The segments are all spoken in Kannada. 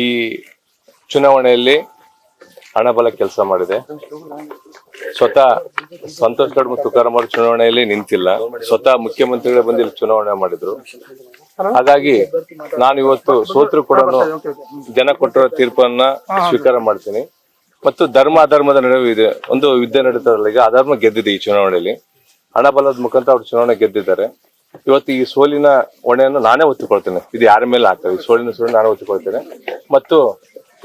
ಈ ಚುನಾವಣೆಯಲ್ಲಿ ಹಣಬಲ ಕೆಲಸ ಮಾಡಿದೆ. ಸ್ವತಃ ಸಂತೋಷ್ ಗಡ್ ಮತ್ತು ತುಕಾರಾಮ್ ಅವರು ಚುನಾವಣೆಯಲ್ಲಿ ನಿಂತಿಲ್ಲ. ಸ್ವತಃ ಮುಖ್ಯಮಂತ್ರಿಗಳೇ ಬಂದು ಇಲ್ಲಿ ಚುನಾವಣೆ ಮಾಡಿದ್ರು. ಹಾಗಾಗಿ ನಾನು ಇವತ್ತು ಸೋತ್ರು ಕೂಡ ಜನ ಕೊಟ್ಟಿರೋ ತೀರ್ಪನ್ನ ಸ್ವೀಕಾರ ಮಾಡ್ತೀನಿ. ಮತ್ತು ಧರ್ಮ ಅಧರ್ಮದ ನಡುವೆ ಇದೆ. ಒಂದು ಯುದ್ಧ ನಡೀತಾರಲ್ಲ ಈಗ ಅಧರ್ಮ ಗೆದ್ದಿದೆ ಈ ಚುನಾವಣೆಯಲ್ಲಿ. ಹಣಬಲದ ಮುಖಾಂತರ ಅವ್ರು ಚುನಾವಣೆ ಗೆದ್ದಿದ್ದಾರೆ. ಇವತ್ತು ಈ ಸೋಲಿನ ಹೊಣೆಯನ್ನು ನಾನೇ ಒತ್ತಿಕೊಳ್ತೇನೆ ಇದು ಯಾರ ಮೇಲೆ ಆಗ್ತದೆ? ಈ ಸೋಲಿನ ಸೋಲಿನ ನಾನೇ ಒತ್ತಿಕೊಳ್ತೇನೆ ಮತ್ತು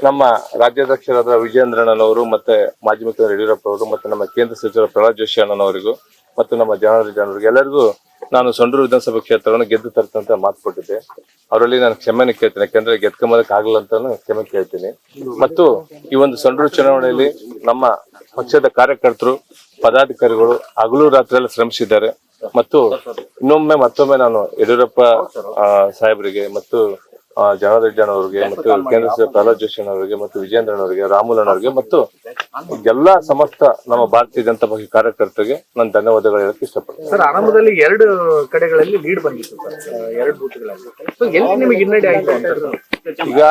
ನಮ್ಮ ರಾಜ್ಯಾಧ್ಯಕ್ಷರಾದ ವಿಜಯೇಂದ್ರಣ್ಣನವರು ಮತ್ತೆ ಮಾಜಿ ಮುಖ್ಯಮಂತ್ರಿ ಯಡಿಯೂರಪ್ಪ ಅವರು ಮತ್ತೆ ನಮ್ಮ ಕೇಂದ್ರ ಸಚಿವ ಪ್ರಹ್ಲಾದ್ ಜೋಶಿ ಅಣ್ಣನವರಿಗೂ ಮತ್ತು ನಮ್ಮ ಜನರ ಜನರಿಗೆ ಎಲ್ಲರಿಗೂ ನಾನು ಸೊಂಡೂರು ವಿಧಾನಸಭಾ ಕ್ಷೇತ್ರವನ್ನು ಗೆದ್ದು ತರ್ತಂತ ಮಾತು ಕೊಟ್ಟಿದ್ದೆ. ಅವರಲ್ಲಿ ನಾನು ಕ್ಷಮೆನ ಕೇಳ್ತೇನೆ. ಯಾಕಂದ್ರೆ ಗೆದ್ಕೊಂಬೋದಕ್ಕೆ ಆಗಲ್ಲ ಅಂತಾನು ಕ್ಷಮೆ ಕೇಳ್ತೀನಿ. ಮತ್ತು ಈ ಒಂದು ಸೊಂಡೂರು ಚುನಾವಣೆಯಲ್ಲಿ ನಮ್ಮ ಪಕ್ಷದ ಕಾರ್ಯಕರ್ತರು, ಪದಾಧಿಕಾರಿಗಳು ಹಗಲು ರಾತ್ರಿ ಎಲ್ಲ ಶ್ರಮಿಸಿದ್ದಾರೆ. ಮತ್ತು ಇನ್ನೊಮ್ಮೆ ಮತ್ತೊಮ್ಮೆ ನಾನು ಯಡಿಯೂರಪ್ಪ ಸಾಹೇಬರಿಗೆ ಮತ್ತು ಅವರಿಗೆ ಮತ್ತು ಕೇಂದ್ರ ಸಚಿವ ಪ್ರಹ್ಲಾದ್ ಜೋಶಿ ಅವರಿಗೆ ಮತ್ತು ವಿಜೇಂದ್ರನವರಿಗೆ ರಾಮುಲಣ್ಣವರಿಗೆ ಮತ್ತು ಎಲ್ಲಾ ಸಮಸ್ತ ನಮ್ಮ ಭಾರತೀಯ ಜನತಾ ಪಕ್ಷ ಕಾರ್ಯಕರ್ತರಿಗೆ ನಾನು ಧನ್ಯವಾದಗಳು ಹೇಳಕ್ಕೆ ಇಷ್ಟಪಡ್ತೀನಿ. ಸರ್ ಆರಂಭದಲ್ಲಿ ಎರಡು ಕಡೆಗಳಲ್ಲಿ ಲೀಡ್ ಬಂದಿತ್ತು ಎರಡು ಈಗ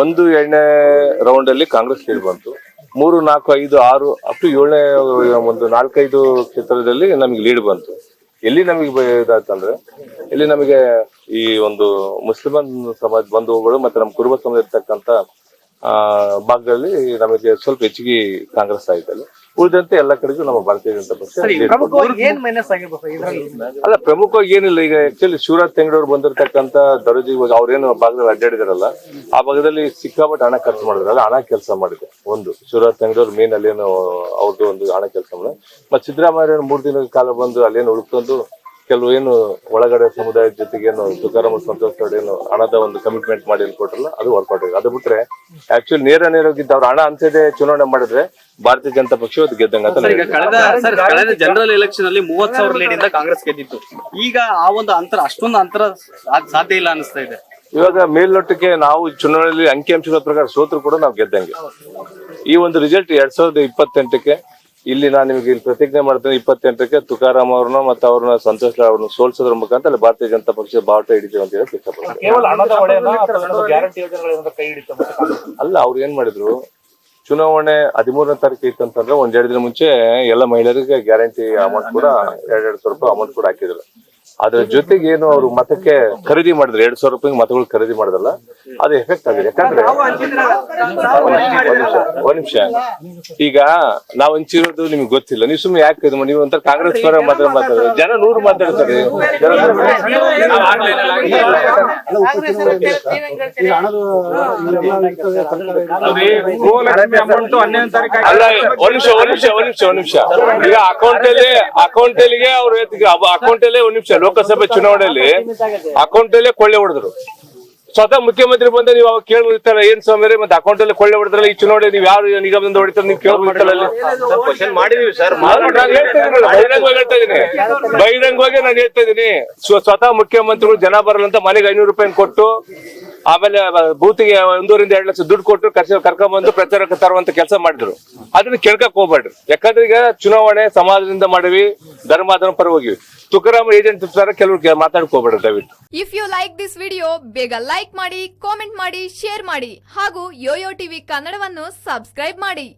ಒಂದು ಎರಡನೇ ರೌಂಡ್ ಅಲ್ಲಿ ಕಾಂಗ್ರೆಸ್ ಲೀಡ್ ಬಂತು. ಮೂರು ನಾಲ್ಕು ಐದು ಆರು ಅಪ್ ಟು ಏಳನೇ ಒಂದು ನಾಲ್ಕೈದು ಕ್ಷೇತ್ರದಲ್ಲಿ ನಮ್ಗೆ ಲೀಡ್ ಬಂತು. ಎಲ್ಲಿ ನಮಗೆ ಇದಾಯ್ತಂದ್ರೆ, ಇಲ್ಲಿ ನಮಗೆ ಈ ಒಂದು ಮುಸ್ಲಿಮನ್ ಸಮಾಜ ಬಂಧುಗಳು ಮತ್ತೆ ನಮ್ಮ ಕುರುಬ ಸಮಾಜ ಇರ್ತಕ್ಕಂತ ಆ ಭಾಗದಲ್ಲಿ ನಮಗೆ ಸ್ವಲ್ಪ ಹೆಚ್ಚಿಗೆ ಕಾಂಗ್ರೆಸ್ ಆಯ್ತಲ್ಲ. ಉಳಿದಂತೆ ಎಲ್ಲ ಕಡೆಗೂ ನಮ್ಮ ಭಾರತೀಯ ಜನತಾ ಪಕ್ಷ ಅಲ್ಲ ಪ್ರಮುಖವಾಗಿ ಏನಿಲ್ಲ ಈಗ ಆಕ್ಚುಲಿ ಶಿವರಾಜ್ ತೆಂಗಡವ್ರು ಬಂದಿರತಕ್ಕಂತ ದರೋಜಿ ಇವಾಗ ಅವ್ರೇನು ಭಾಗದಲ್ಲಿ ಅಡ್ಡಾಡಿದಾರಲ್ಲ ಆ ಭಾಗದಲ್ಲಿ ಸಿಕ್ಕಾಪಟ್ಟೆ ಹಣ ಖರ್ಚು ಮಾಡಿದ್ರಲ್ಲ ಹಣ ಕೆಲಸ ಮಾಡಿದೆ ಒಂದು. ಶಿವರಾಜ್ ತೆಂಗಡವ್ರು ಮೇನ್ ಅಲ್ಲೇನು ಅವ್ರದ್ದು ಒಂದು ಹಣ ಕೆಲಸ ಮಾಡಿದೆ. ಮತ್ತೆ ಸಿದ್ದರಾಮಯ್ಯ ಮೂರ್ ದಿನದ ಕಾಲ ಬಂದು ಅಲ್ಲೇನು ಉಳ್ಕೊಂಡು ಕೆಲವು ಏನು ಒಳಗಡೆ ಸಮುದಾಯದ ಜೊತೆಗೆ ಏನು ತುಕಾರಾಮ ಸಂತೋಷ್ ಏನು ಹಣದ ಒಂದು ಕಮಿಟ್ಮೆಂಟ್ ಮಾಡಿ ಕೊಟ್ರಲ್ಲ ಅದು ವರ್ಕೌಟ್ ಆಗಿದೆ ಅದು ಬಿಟ್ರೆ ಆಕ್ಚುಲಿ ನೇರ ನೇರವಾಗಿದ್ದ ಅವ್ರ ಹಣ ಅಂತದೇ ಚುನಾವಣೆ ಮಾಡಿದ್ರೆ ಭಾರತೀಯ ಜನತಾ ಪಕ್ಷ ಅದು ಗೆದ್ದಂಗ ಕಳೆದ ಜನರಲ್ ಎಲೆಕ್ಷನ್ ಅಲ್ಲಿ ಮೂವತ್ ಸಾವಿರ ಲೀಡ್ ಇಂದ ಕಾಂಗ್ರೆಸ್ ಗೆದ್ದಿತ್ತು. ಈಗ ಆ ಒಂದು ಅಂತರ ಅಷ್ಟೊಂದು ಅಂತರ ಸಾಧ್ಯ ಇಲ್ಲ ಅನಿಸ್ತಾ ಇದೆ. ಇವಾಗ ಮೇಲ್ನೋಟಕ್ಕೆ ನಾವು ಚುನಾವಣೆಯಲ್ಲಿ ಅಂಕಿಅಂಶಗಳ ಪ್ರಕಾರ ಸೋತರು ಕೂಡ ನಾವು ಗೆದ್ದಂಗೆ. ಈ ಒಂದು ರಿಸಲ್ಟ್ ಎರಡ್ ಸಾವಿರದ ಇಪ್ಪತ್ತೆಂಟಕ್ಕೆ ಇಲ್ಲಿ ನಾನು ನಿಮಗೆ ಇಲ್ಲಿ ಪ್ರತಿಜ್ಞೆ ಮಾಡ್ತೇನೆ ಇಪ್ಪತ್ತೆಂಟಕ್ಕೆ ತುಕಾರಾಮ್ ಅವ್ರನ್ನ ಮತ್ತೆ ಅವ್ರನ್ನ ಸಂತೋಷ್ ಅವ್ರನ್ನ ಸೋಲ್ಸೋದ್ರ ಮುಖಾಂತರ ಅಲ್ಲಿ ಭಾರತೀಯ ಜನತಾ ಪಕ್ಷ ಬಾವುಟ ಹಿಡಿತೀವಿ ಅಂತ ಹೇಳಿ ಅಲ್ಲ ಅವ್ರು ಏನ್ ಮಾಡಿದ್ರು? ಚುನಾವಣೆ ಹದಿಮೂರನೇ ತಾರೀಕು ಇತ್ತು ಅಂತಂದ್ರೆ ಒಂದ್ ಎರಡು ದಿನ ಮುಂಚೆ ಎಲ್ಲ ಮಹಿಳೆಯರಿಗೆ ಗ್ಯಾರಂಟಿ ಅಮೌಂಟ್ ಕೂಡ ಎರಡೆರಡು ಸಾವಿರ ರೂಪಾಯಿ ಅಮೌಂಟ್ ಕೂಡ ಹಾಕಿದ್ರು. ಅದ್ರ ಜೊತೆಗೆ ಏನು ಅವ್ರು ಮತಕ್ಕೆ ಖರೀದಿ ಮಾಡಿದ್ರು ಎರಡ್ ಸಾವಿರ ರೂಪಾಯಿ ಮತಗಳು ಖರೀದಿ ಮಾಡಿದ್ರಲ್ಲ ಅದು ಎಫೆಕ್ಟ್ ಆಗಿದೆ. ಯಾಕಂದ್ರೆ ಒಂದ್ ನಿಮಿಷ, ಈಗ ನಾವ್ ಹಂಚಿರೋದು ನಿಮ್ಗೆ ಗೊತ್ತಿಲ್ಲ. ನೀವು ಸುಮ್ಮನೆ ಯಾಕೆ ಇದು? ನೀವು ಒಂಥರ ಕಾಂಗ್ರೆಸ್ ಪರ ಮಾತ್ರ ಮಾತಾಡೋದು ಜನ ನೂರು ಮಾತಾಡ್ತಾರೆ. ಒಂದ್ ನಿಮಿಷ ಒಂದ್ ನಿಮಿಷ ಒಂದ್ ನಿಮಿಷ ಒಂದ್ ನಿಮಿಷ. ಈಗ ಅಕೌಂಟ್ ಅಲ್ಲಿ ಅಕೌಂಟ್ ಅಲ್ಲಿಗೆ ಅವ್ರು ಅಕೌಂಟ್ ಅಲ್ಲೇ ಒಂದ್ ನಿಮಿಷ. ಲೋಕಸಭೆ ಚುನಾವಣೆಯಲ್ಲಿ ಅಕೌಂಟ್ ಅಲ್ಲೇ ಕೊಳ್ಳೆ ಹೊಡೆದ್ರು. ಸ್ವತಃ ಮುಖ್ಯಮಂತ್ರಿ ಬಂದ ನೀವು ಅವಾಗ ಕೇಳ್ಬಿಡ್ತಾರ ಏನ್ ಸ್ವಾಮಿ ಮತ್ತೆ ಅಕೌಂಟ್ ಅಲ್ಲಿ ಕೊಳ್ಳೆ ಹೊಡೆದ್ರಲ್ಲ ಈ ಚುನಾವಣೆ ನೀವು ಯಾರು ನಿಗಮದಿಂದ ಹೊಡಿತಾರ ನೀವು ಕ್ವಶನ್ ಮಾಡಿದೀವಿ ಸರ್ ಬಹಿರಂಗವಾಗಿ ಹೇಳ್ತಾ ಇದೀನಿ ಬಹಿರಂಗವಾಗಿ ನಾನು ಹೇಳ್ತಾ ಇದೀನಿ ಸ್ವತಃ ಮುಖ್ಯಮಂತ್ರಿಗಳು ಜನ ಬರಲ್ಲ ಅಂತ ಮನೆಗೆ ಐನೂರು ರೂಪಾಯಿ ಕೊಟ್ಟು ಆಮೇಲೆ ಬೂತಿಗೆ ಒಂದೂರಿಂದ ಎರಡು ಲಕ್ಷ ದುಡ್ಡು ಕೊಟ್ಟು ಕರ್ಸ ಕರ್ಕೊಂಡ್ಬಂದು ಪ್ರಚಾರಕ್ಕೆ ತರುವಂತ ಕೆಲಸ ಮಾಡಿದ್ರು. ಅದನ್ನ ಕೇಳ್ಕಕ್ ಹೋಗ್ಬೇಡ್ರಿ. ಯಾಕಂದ್ರೆ ಈಗ ಚುನಾವಣೆ ಸಮಾಜದಿಂದ ಮಾಡಿವಿ ಧರ್ಮಾಧರ್ಮ ಪರ ಪರವಾಗಿ. ತುಕಾರಾಮ್ ಏಜೆಂಟ್ ತರ ಕೆಲವ್ರು ಮಾತಾಡಕ್ ಹೋಗ್ಬೇಡ್ರಿ ದಯವಿಟ್ಟು. If you like this video ಬೇಗ ಲೈಕ್ ಮಾಡಿ ಕಾಮೆಂಟ್ ಮಾಡಿ ಶೇರ್ ಮಾಡಿ ಹಾಗೂ ಯೋಯೋ ಟಿವಿ ಕನ್ನಡವನ್ನು ಸಬ್ಸ್ಕ್ರೈಬ್ ಮಾಡಿ.